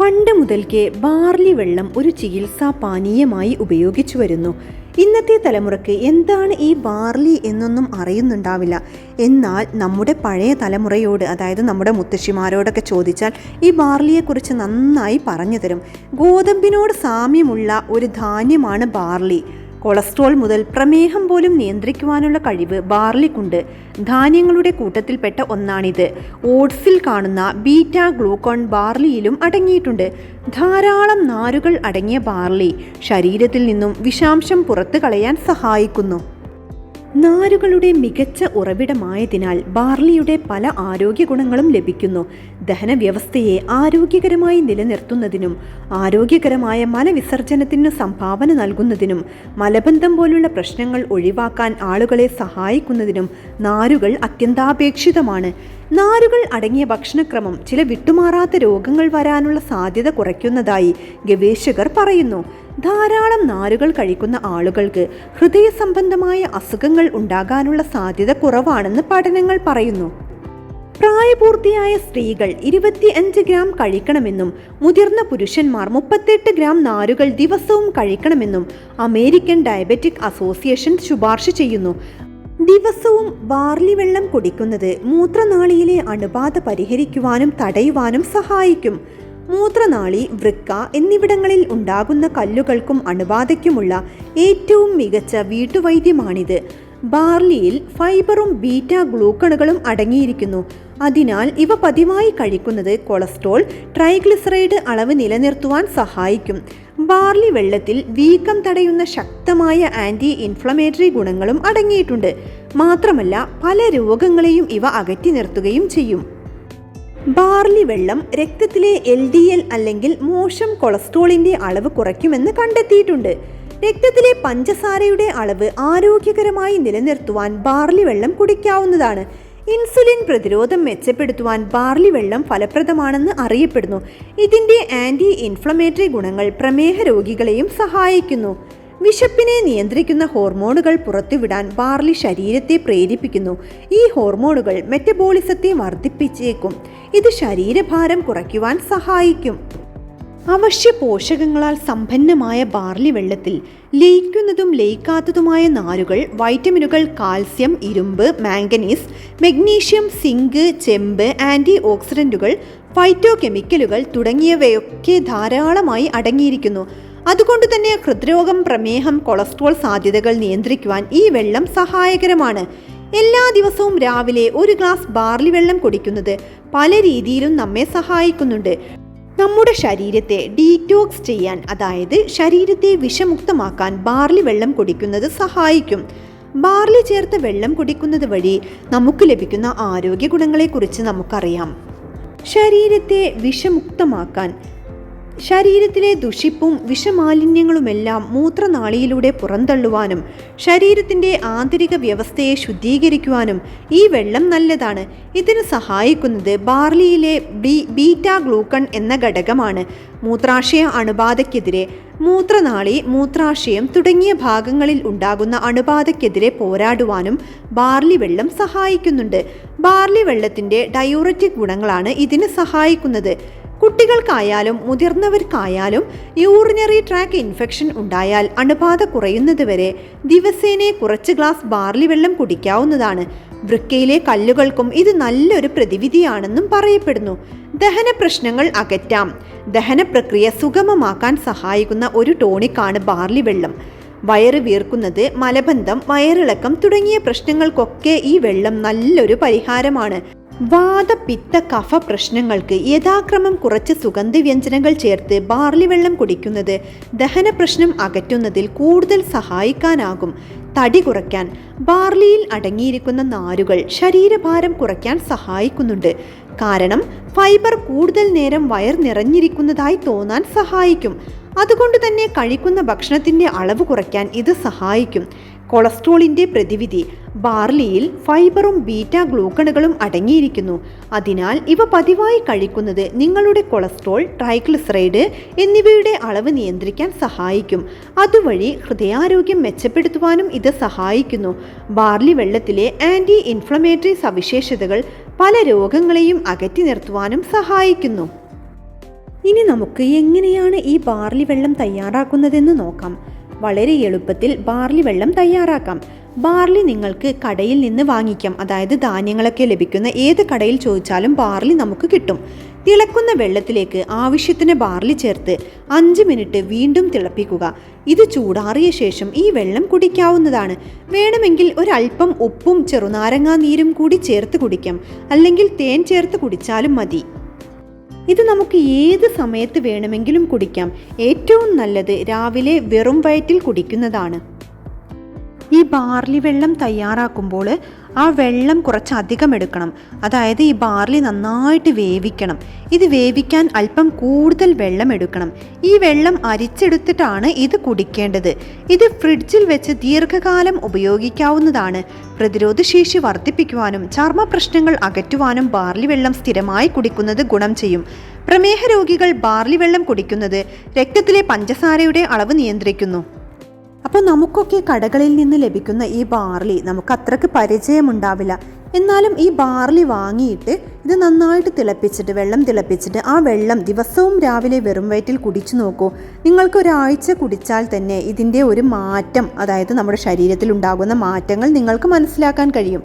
പണ്ട് മുതൽക്കേ ബാർലി വെള്ളം ഒരു ചികിത്സാ പാനീയമായി ഉപയോഗിച്ചു വരുന്നു. ഇന്നത്തെ തലമുറയ്ക്ക് എന്താണ് ഈ ബാർലി എന്നൊന്നും അറിയുന്നുണ്ടാവില്ല. എന്നാൽ നമ്മുടെ പഴയ തലമുറയോട് അതായത് നമ്മുടെ മുത്തശ്ശിമാരോടൊക്കെ ചോദിച്ചാൽ ഈ ബാർലിയെക്കുറിച്ച് നന്നായി പറഞ്ഞു തരും. ഗോതമ്പിനോട് സാമ്യമുള്ള ഒരു ധാന്യമാണ് ബാർലി. കൊളസ്ട്രോൾ മുതൽ പ്രമേഹം പോലും നിയന്ത്രിക്കുവാനുള്ള കഴിവ് ബാർലിക്കുണ്ട്. ധാന്യങ്ങളുടെ കൂട്ടത്തിൽപ്പെട്ട ഒന്നാണിത്. ഓട്സിൽ കാണുന്ന ബീറ്റ ഗ്ലൂക്കോൺ ബാർലിയിലും അടങ്ങിയിട്ടുണ്ട്. ധാരാളം നാരുകൾ അടങ്ങിയ ബാർലി ശരീരത്തിൽ നിന്നും വിഷാംശം പുറത്തു കളയാൻ സഹായിക്കുന്നു. നാരുകളുടെ മികച്ച ഉറവിടമായതിനാൽ ബാർലിയുടെ പല ആരോഗ്യ ഗുണങ്ങളും ലഭിക്കുന്നു. ദഹന വ്യവസ്ഥയെ ആരോഗ്യകരമായി നിലനിർത്തുന്നതിനും ആരോഗ്യകരമായ മലവിസർജനത്തിന് സംഭാവന നൽകുന്നതിനും മലബന്ധം പോലുള്ള പ്രശ്നങ്ങൾ ഒഴിവാക്കാൻ ആളുകളെ സഹായിക്കുന്നതിനും നാരുകൾ അത്യന്താപേക്ഷിതമാണ്. നാരുകൾ അടങ്ങിയ ഭക്ഷണക്രമം ചില വിട്ടുമാറാത്ത രോഗങ്ങൾ വരാനുള്ള സാധ്യത കുറയ്ക്കുന്നതായി ഗവേഷകർ പറയുന്നു. ധാരാളം നാരുകൾ കഴിക്കുന്ന ആളുകൾക്ക് ഹൃദയ സംബന്ധമായ അസുഖങ്ങൾ ഉണ്ടാകാനുള്ള സാധ്യത കുറവാണെന്ന് പഠനങ്ങൾ പറയുന്നു. പ്രായപൂർത്തിയായ സ്ത്രീകൾ ഇരുപത്തിയഞ്ച് ഗ്രാം കഴിക്കണമെന്നും മുതിർന്ന പുരുഷന്മാർ മുപ്പത്തെട്ട് ഗ്രാം നാരുകൾ ദിവസവും കഴിക്കണമെന്നും അമേരിക്കൻ ഡയബറ്റിക് അസോസിയേഷൻ ശുപാർശ ചെയ്യുന്നു. ദിവസവും ബാർലി വെള്ളം കുടിക്കുന്നത് മൂത്രനാളിയിലെ അണുബാധ പരിഹരിക്കുവാനും തടയുവാനും സഹായിക്കും. മൂത്രനാളി വൃക്ക എന്നിവിടങ്ങളിൽ ഉണ്ടാകുന്ന കല്ലുകൾക്കും അണുബാധയ്ക്കുമുള്ള ഏറ്റവും മികച്ച വീട്ടുവൈദ്യമാണിത്. ബാർലിയിൽ ഫൈബറും ബീറ്റ ഗ്ലൂക്കണുകളും അടങ്ങിയിരിക്കുന്നു. അതിനാൽ ഇവ പതിവായി കഴിക്കുന്നത് കൊളസ്ട്രോൾ ട്രൈഗ്ലിസറൈഡ് അളവ് നിലനിർത്തുവാൻ സഹായിക്കും. ബാർലി വെള്ളത്തിൽ വീക്കം തടയുന്ന ശക്തമായ ആന്റി ഇൻഫ്ലമേറ്ററി ഗുണങ്ങളും അടങ്ങിയിട്ടുണ്ട്. മാത്രമല്ല പല രോഗങ്ങളെയും ഇവ അകറ്റി നിർത്തുകയും ചെയ്യും. ബാർലി വെള്ളം രക്തത്തിലെ എൽ ഡി എൽ അല്ലെങ്കിൽ മോശം കൊളസ്ട്രോളിന്റെ അളവ് കുറയ്ക്കുമെന്ന് കണ്ടെത്തിയിട്ടുണ്ട്. രക്തത്തിലെ പഞ്ചസാരയുടെ അളവ് ആരോഗ്യകരമായി നിലനിർത്തുവാൻ ബാർലി വെള്ളം കുടിക്കാവുന്നതാണ്. ഇൻസുലിൻ പ്രതിരോധം മെച്ചപ്പെടുത്തുവാൻ ബാർലി വെള്ളം ഫലപ്രദമാണെന്ന് അറിയപ്പെടുന്നു. ഇതിന്റെ ആന്റി ഇൻഫ്ലമേറ്ററി ഗുണങ്ങൾ പ്രമേഹ രോഗികളെയും സഹായിക്കുന്നു. വിശപ്പിനെ നിയന്ത്രിക്കുന്ന ഹോർമോണുകൾ പുറത്തുവിടാൻ ബാർലി ശരീരത്തെ പ്രേരിപ്പിക്കുന്നു. ഈ ഹോർമോണുകൾ മെറ്റബോളിസത്തെ വർദ്ധിപ്പിച്ചേക്കും. ഇത് ശരീരഭാരം കുറയ്ക്കുവാൻ സഹായിക്കും. അവശ്യ പോഷകങ്ങളാൽ സമ്പന്നമായ ബാർലി വെള്ളത്തിൽ ലയിക്കുന്നതും ലയിക്കാത്തതുമായ നാരുകൾ വൈറ്റമിനുകൾ കാൽസ്യം ഇരുമ്പ് മാംഗനീസ് മെഗ്നീഷ്യം സിങ്ക് ചെമ്പ് ആന്റി ഓക്സിഡന്റുകൾ ഫൈറ്റോ കെമിക്കലുകൾ തുടങ്ങിയവയൊക്കെ ധാരാളമായി അടങ്ങിയിരിക്കുന്നു. അതുകൊണ്ട് തന്നെ ഹൃദ്രോഗം പ്രമേഹം കൊളസ്ട്രോൾ സാധ്യതകൾ നിയന്ത്രിക്കുവാൻ ഈ വെള്ളം സഹായകരമാണ്. എല്ലാ ദിവസവും രാവിലെ ഒരു ഗ്ലാസ് ബാർലി വെള്ളം കുടിക്കുന്നത് പല രീതിയിലും നമ്മെ സഹായിക്കുന്നുണ്ട്. നമ്മുടെ ശരീരത്തെ ഡീറ്റോക്സ് ചെയ്യാൻ അതായത് ശരീരത്തെ വിഷമുക്തമാക്കാൻ ബാർലി വെള്ളം കുടിക്കുന്നത് സഹായിക്കും. ബാർലി ചേർത്ത് വെള്ളം കുടിക്കുന്നത് വഴി നമുക്ക് ലഭിക്കുന്ന ആരോഗ്യ ഗുണങ്ങളെക്കുറിച്ച് നമുക്കറിയാം. ശരീരത്തെ വിഷമുക്തമാക്കാൻ ശരീരത്തിലെ ദുഷിപ്പും വിഷമാലിന്യങ്ങളുമെല്ലാം മൂത്രനാളിയിലൂടെ പുറന്തള്ളുവാനും ശരീരത്തിന്റെ ആന്തരിക വ്യവസ്ഥയെ ശുദ്ധീകരിക്കുവാനും ഈ വെള്ളം നല്ലതാണ്. ഇതിന് സഹായിക്കുന്നത് ബാർലിയിലെ ബി ബീറ്റ ഗ്ലൂക്കൺ എന്ന ഘടകമാണ്. മൂത്രാശയ അണുബാധയ്ക്കെതിരെ മൂത്രനാളി മൂത്രാശയം തുടങ്ങിയ ഭാഗങ്ങളിൽ ഉണ്ടാകുന്ന അണുബാധയ്ക്കെതിരെ പോരാടുവാനും ബാർലി വെള്ളം സഹായിക്കുന്നുണ്ട്. ബാർലി വെള്ളത്തിന്റെ ഡയൂററ്റിക് ഗുണങ്ങളാണ് ഇതിന് സഹായിക്കുന്നത്. കുട്ടികൾക്കായാലും മുതിർന്നവർക്കായാലും യൂറിനറി ട്രാക്ക് ഇൻഫെക്ഷൻ ഉണ്ടായാൽ അണുബാധ കുറയുന്നതുവരെ ദിവസേനെ കുറച്ച് ഗ്ലാസ് ബാർലി വെള്ളം കുടിക്കാവുന്നതാണ്. വൃക്കയിലെ കല്ലുകൾക്കും ഇത് നല്ലൊരു പ്രതിവിധിയാണെന്നും പറയപ്പെടുന്നു. ദഹന പ്രശ്നങ്ങൾ അകറ്റാം. ദഹന പ്രക്രിയ സുഗമമാക്കാൻ സഹായിക്കുന്ന ഒരു ടോണിക്കാണ് ബാർലി വെള്ളം. വയറ് വീർക്കുന്നത് മലബന്ധം വയറിളക്കം തുടങ്ങിയ പ്രശ്നങ്ങൾക്കൊക്കെ ഈ വെള്ളം നല്ലൊരു പരിഹാരമാണ്. വാദപിത്ത കഫ പ്രശ്നങ്ങൾക്ക് യഥാക്രമം കുറച്ച് സുഗന്ധവ്യഞ്ജനങ്ങൾ ചേർത്ത് ബാർലി വെള്ളം കുടിക്കുന്നത് ദഹന പ്രശ്നം അകറ്റുന്നതിൽ കൂടുതൽ സഹായിക്കാനാകും. തടി കുറയ്ക്കാൻ ബാർലിയിൽ അടങ്ങിയിരിക്കുന്ന നാരുകൾ ശരീരഭാരം കുറയ്ക്കാൻ സഹായിക്കുന്നുണ്ട്. കാരണം ഫൈബർ കൂടുതൽ നേരം വയർ നിറഞ്ഞിരിക്കുന്നതായി തോന്നാൻ സഹായിക്കും. അതുകൊണ്ട് തന്നെ കഴിക്കുന്ന ഭക്ഷണത്തിന്റെ അളവ് കുറയ്ക്കാൻ ഇത് സഹായിക്കും. കൊളസ്ട്രോളിന്റെ പ്രതിവിധി ബാർലിയിൽ ഫൈബറും ബീറ്റ ഗ്ലൂക്കണുകളും അടങ്ങിയിരിക്കുന്നു. അതിനാൽ ഇവ പതിവായി കഴിക്കുന്നത് നിങ്ങളുടെ കൊളസ്ട്രോൾ ട്രൈഗ്ലിസറൈഡ് എന്നിവയുടെ അളവ് നിയന്ത്രിക്കാൻ സഹായിക്കും. അതുവഴി ഹൃദയാരോഗ്യം മെച്ചപ്പെടുത്തുവാനും ഇത് സഹായിക്കുന്നു. ബാർലി വെള്ളത്തിലെ ആന്റി ഇൻഫ്ലമേറ്ററി സവിശേഷതകൾ പല രോഗങ്ങളെയും അകറ്റി നിർത്തുവാനും സഹായിക്കുന്നു. ഇനി നമുക്ക് എങ്ങനെയാണ് ഈ ബാർലി വെള്ളം തയ്യാറാക്കുന്നതെന്ന് നോക്കാം. വളരെ എളുപ്പത്തിൽ ബാർലി വെള്ളം തയ്യാറാക്കാം. ബാർലി നിങ്ങൾക്ക് കടയിൽ നിന്ന് വാങ്ങിക്കാം. അതായത് ധാന്യങ്ങളൊക്കെ ലഭിക്കുന്ന ഏത് കടയിൽ ചോദിച്ചാലും ബാർലി നമുക്ക് കിട്ടും. തിളക്കുന്ന വെള്ളത്തിലേക്ക് ആവശ്യത്തിന് ബാർലി ചേർത്ത് അഞ്ച് മിനിറ്റ് വീണ്ടും തിളപ്പിക്കുക. ഇത് ചൂടാറിയ ശേഷം ഈ വെള്ളം കുടിക്കാവുന്നതാണ്. വേണമെങ്കിൽ ഒരല്പം ഉപ്പും ചെറുനാരങ്ങാ നീരും കൂടി ചേർത്ത് കുടിക്കാം. അല്ലെങ്കിൽ തേൻ ചേർത്ത് കുടിച്ചാലും മതി. ഇത് നമുക്ക് ഏത് സമയത്ത് വേണമെങ്കിലും കുടിക്കാം. ഏറ്റവും നല്ലത് രാവിലെ വെറും വയറ്റിൽ കുടിക്കുന്നതാണ്. ഈ ബാർലി വെള്ളം തയ്യാറാക്കുമ്പോൾ ആ വെള്ളം കുറച്ചധികം എടുക്കണം. അതായത് ഈ ബാർലി നന്നായിട്ട് വേവിക്കണം. ഇത് വേവിക്കാൻ അല്പം കൂടുതൽ വെള്ളം എടുക്കണം. ഈ വെള്ളം അരിച്ചെടുത്തിട്ടാണ് ഇത് കുടിക്കേണ്ടത്. ഇത് ഫ്രിഡ്ജിൽ വെച്ച് ദീർഘകാലം ഉപയോഗിക്കാവുന്നതാണ്. പ്രതിരോധശേഷി വർദ്ധിപ്പിക്കുവാനും ചർമ്മ പ്രശ്നങ്ങൾ അകറ്റുവാനും ബാർലി വെള്ളം സ്ഥിരമായി കുടിക്കുന്നത് ഗുണം ചെയ്യും. പ്രമേഹ രോഗികൾ ബാർലി വെള്ളം കുടിക്കുന്നത് രക്തത്തിലെ പഞ്ചസാരയുടെ അളവ് നിയന്ത്രിക്കുന്നു. അപ്പോൾ നമുക്കൊക്കെ കടകളിൽ നിന്ന് ലഭിക്കുന്ന ഈ ബാർലി നമുക്ക് അത്രയ്ക്ക് പരിചയമുണ്ടാവില്ല. എന്നാലും ഈ ബാർലി വാങ്ങിയിട്ട് ഇത് നന്നായിട്ട് തിളപ്പിച്ചിട്ട് വെള്ളം തിളപ്പിച്ചിട്ട് ആ വെള്ളം ദിവസവും രാവിലെ വെറും വയറ്റിൽ കുടിച്ചു നോക്കൂ. നിങ്ങൾക്ക് ഒരാഴ്ച കുടിച്ചാൽ തന്നെ ഇതിന്റെ ഒരു മാറ്റം അതായത് നമ്മുടെ ശരീരത്തിൽ ഉണ്ടാകുന്ന മാറ്റങ്ങൾ നിങ്ങൾക്ക് മനസ്സിലാക്കാൻ കഴിയും.